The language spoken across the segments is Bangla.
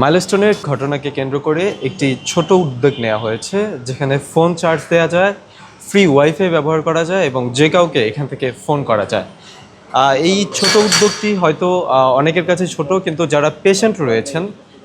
মাইলস্টোনের ঘটনাকে কেন্দ্র করে একটি ছোট উদ্যোগ নেওয়া হয়েছে, যেখানে ফোন চার্জ দেওয়া যায় ফ্রি ওয়াইফাই ব্যবহার করা যায় এবং যে কাউকে এখান থেকে ফোন করা যায়। এই ছোট উদ্যোগটি হয়তো অনেকের কাছে ছোট, কিন্তু যারা পেশেন্ট রয়েছেন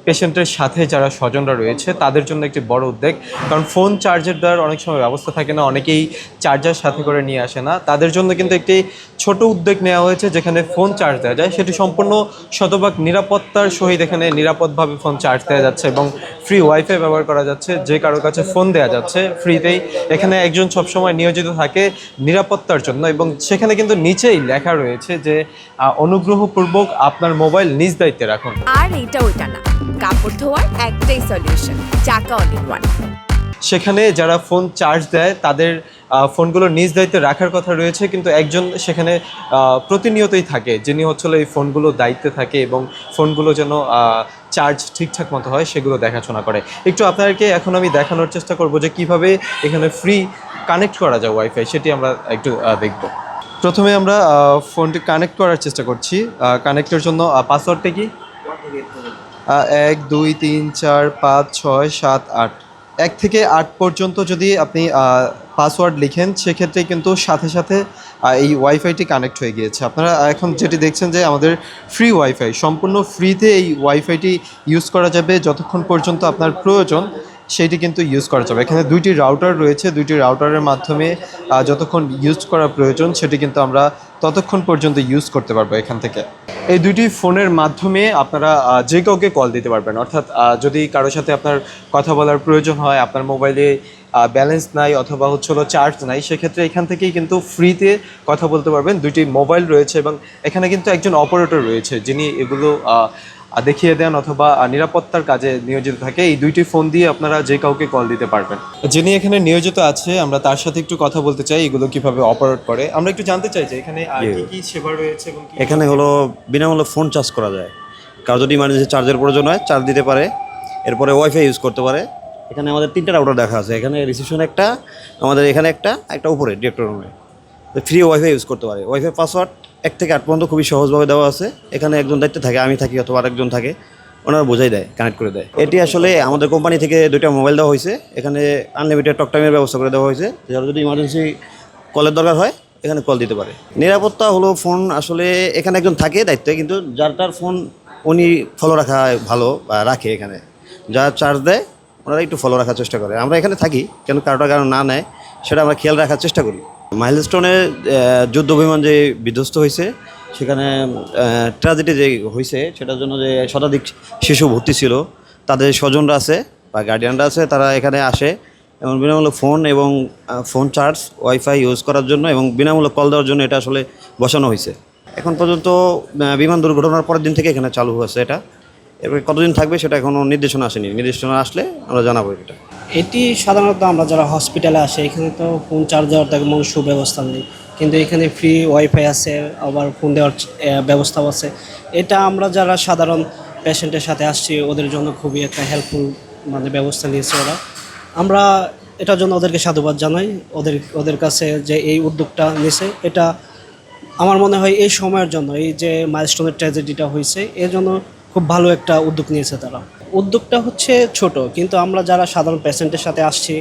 পেশেন্টের সাথে যারা স্বজনরা রয়েছে, তাদের জন্য একটি বড় উদ্যোগ কারণ ফোন চার্জের দেওয়ার অনেক সময় ব্যবস্থা থাকে না, অনেকেই চার্জার সাথে করে নিয়ে আসে না। তাদের জন্য কিন্তু একটি ছোট উদ্যোগ নেওয়া হয়েছে, যেখানে ফোন চার্জ দেওয়া যায়। সেটি সম্পূর্ণ শতভাগ নিরাপত্তার সহিত এখানে নিরাপদভাবে ফোন চার্জ দেওয়া যাচ্ছে এবং ফ্রি ওয়াইফাই ব্যবহার করা যাচ্ছে, যে কারোর কাছে ফোন দেওয়া যাচ্ছে ফ্রিতেই এখানে একজন সবসময় নিয়োজিত থাকে নিরাপত্তার জন্য এবং সেখানে কিন্তু নিচেই লেখা রয়েছে যে অনুগ্রহপূর্বক আপনার মোবাইল নিজ দায়িত্বে রাখুন। আর এটা ওইটা না। কাপড় ধোয়ার একটাই সলিউশন চাকা অল ইন ওয়ান সেখানে যারা ফোন চার্জ দেয়, তাদের ফোনগুলো নিজ দায়িত্বে রাখার কথা রয়েছে, কিন্তু একজন সেখানে প্রতিনিয়তই থাকে, যিনি হচ্ছিল এই ফোনগুলো দায়িত্বে থাকে এবং ফোনগুলো যেন চার্জ ঠিকঠাক মতো হয়, সেগুলো দেখাশোনা করে। একটু আপনাদেরকে এখন আমি দেখানোর চেষ্টা করব যে কীভাবে এখানে ফ্রি কানেক্ট করা যায় ওয়াইফাই সেটি আমরা একটু দেখব। প্রথমে আমরা ফোনটি কানেক্ট করার চেষ্টা করছি। কানেক্টের জন্য পাসওয়ার্ডটা কি? এক, দুই, তিন, চার, পাঁচ, ছয়, সাত, আট। এক থেকে আট পর্যন্ত যদি আপনি পাসওয়ার্ড লিখেন, সেক্ষেত্রে কিন্তু সাথে সাথে এই ওয়াইফাইটি কানেক্ট হয়ে গিয়েছে। আপনারা এখন যেটি দেখছেন যে আমাদের ফ্রি ওয়াইফাই সম্পূর্ণ ফ্রিতে এই ওয়াইফাইটি ইউজ করা যাবে যতক্ষণ পর্যন্ত আপনার প্রয়োজন। সেইটি কিন্তু ইউজ করা যাবে। এখানে দুইটি রাউটার রয়েছে। দুইটি রাউটারের মাধ্যমে যতক্ষণ ইউজ করা প্রয়োজন, সেটি কিন্তু আমরা ততক্ষণ পর্যন্ত ইউজ করতে পারব এখান থেকে। এই দুইটি ফোনের মাধ্যমে আপনারা যে কাউকে কল দিতে পারবেন। অর্থাৎ যদি কারোর সাথে আপনার কথা বলার প্রয়োজন হয়, আপনার মোবাইলে ব্যালেন্স নাই অথবা হচ্ছে হলো চার্জ নাই, সেক্ষেত্রে এখান থেকেই কিন্তু ফ্রিতে কথা বলতে পারবেন। দুইটি মোবাইল রয়েছে এবং এখানে কিন্তু একজন অপারেটর রয়েছে, যিনি এগুলো দেখিয়ে দেন অথবা নিরাপত্তার কাজে নিয়োজিত থাকে এই দুইটি ফোন দিয়ে আপনারা যে কাউকে কল দিতে পারবেন। যিনি এখানে নিয়োজিত আছে আমরা তার সাথে একটু কথা বলতে চাই এগুলো কীভাবে অপারেট করে। আমরা একটু জানতে চাই যে এখানে কি কি সেবা রয়েছে এবং এখানে হলো বিনামূল্যে ফোন চার্জ করা যায়। কারও যদি ইমার্জেন্সি চার্জের প্রয়োজন হয় চার্জ দিতে পারে। এরপরে ওয়াইফাই ইউজ করতে পারে। এখানে আমাদের তিনটা রাউটার দেখা আছে। এখানে রিসেপশন একটা আমাদের এখানে একটা একটা উপরে ডিরেক্টর রুমে ফ্রি ওয়াইফাই ইউজ করতে পারে। ওয়াইফাই পাসওয়ার্ড এক থেকে আট পর্যন্ত খুবই সহজভাবে দেওয়া আছে। এখানে একজন দায়িত্বে থাকে, আমি থাকি অথবা আরেকজন থাকে। ওনারা বোঝাই দেয় কানেক্ট করে দেয়। এটি আসলে আমাদের কোম্পানি থেকে দুইটা মোবাইল দেওয়া হয়েছে। এখানে আনলিমিটেড টক টাইমের ব্যবস্থা করে দেওয়া হয়েছে। যারা যদি ইমার্জেন্সি কলের দরকার হয়, এখানে কল দিতে পারে। নিরাপত্তা হলো ফোন আসলে এখানে একজন থাকে দায়িত্বে, কিন্তু যার তার ফোন উনি ফলো রাখা ভালো বা রাখে এখানে। যারা চার্জ দেয়, ওনারা একটু ফলো রাখার চেষ্টা করে। আমরা এখানে থাকি, কেন কারোটা কারণ না নেয়, সেটা আমরা খেয়াল রাখার চেষ্টা করি। মাইলস্টোনে যুদ্ধ বিমান যে বিধ্বস্ত হয়েছে, সেখানে ট্র্যাজেডি যে হয়েছে, সেটার জন্য যে শতাধিক শিশু ভর্তি ছিল, তাদের স্বজনরা আছে বা গার্ডিয়ানরা আছে, তারা এখানে আসে এবং বিনামূল্যে ফোন এবং ফোন চার্জ ওয়াইফাই ইউজ করার জন্য এবং বিনামূল্যে কল দেওয়ার জন্য এটা আসলে বসানো হয়েছে। এখন পর্যন্ত বিমান দুর্ঘটনার পরের দিন থেকে এখানে চালু হয়েছে এটা। এবার কতদিন থাকবে সেটা এখনও নির্দেশনা আসেনি। নির্দেশনা আসলে আমরা জানাব এটা। এটি সাধারণত আমরা যারা হসপিটালে আসে, এখানে তো ফোন চার্জ দেওয়ার তেমন সুব্যবস্থা নেই। কিন্তু এখানে ফ্রি ওয়াইফাই আছে, আবার ফোন দেওয়ার ব্যবস্থাও আছে। এটা আমরা যারা সাধারণ পেশেন্টের সাথে আসছি, ওদের জন্য খুবই একটা হেল্পফুল মানে ব্যবস্থা নিয়েছে ওরা। আমরা এটার জন্য ওদেরকে সাধুবাদ জানাই। ওদের ওদের কাছে যে এই উদ্যোগটা নিয়েছে, এটা আমার মনে হয় এই সময়ের জন্য, এই যে মাইলস্টোনের ট্র্যাজেডিটা হয়েছে, এর জন্য খুব ভালো একটা উদ্যোগ নিয়েছে তারা। উদ্যোগটা হচ্ছে ছোট, কিন্তু আমরা যারা সাধারণ পেশেন্টের সাথে আসছি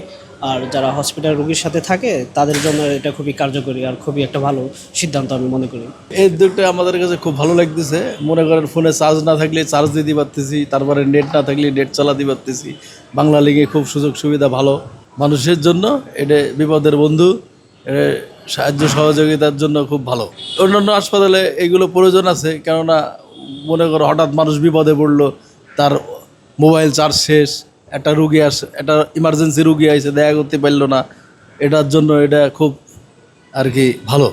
আর যারা হসপিটাল রোগীর সাথে থাকে, তাদের জন্য এটা খুবই কার্যকরী আর খুবই একটা ভালো সিদ্ধান্ত আমি মনে করি। এই উদ্যোগটা আমাদের কাছে খুব ভালো লাগতেছে। মনে করেন ফোনে চার্জ না থাকলে চার্জ দিতে পারতেছি, তারপরে নেট না থাকলে নেট চালাতে পারতেছি। বাংলা লিগে খুব সুযোগ সুবিধা ভালো। মানুষের জন্য এটা বিপদের বন্ধু সাহায্য সহযোগিতার জন্য খুব ভালো। অন্যান্য হাসপাতালে এগুলো প্রয়োজন আছে, কেননা মনে করো হঠাৎ মানুষ বিপদে পড়ল, তার মোবাইল চার্জ শেষ, একটা রুগী আস, একটা ইমার্জেন্সি রুগী আইসে দেখা করতে পারল না। এটার জন্য এটা খুব আর কি ভালো।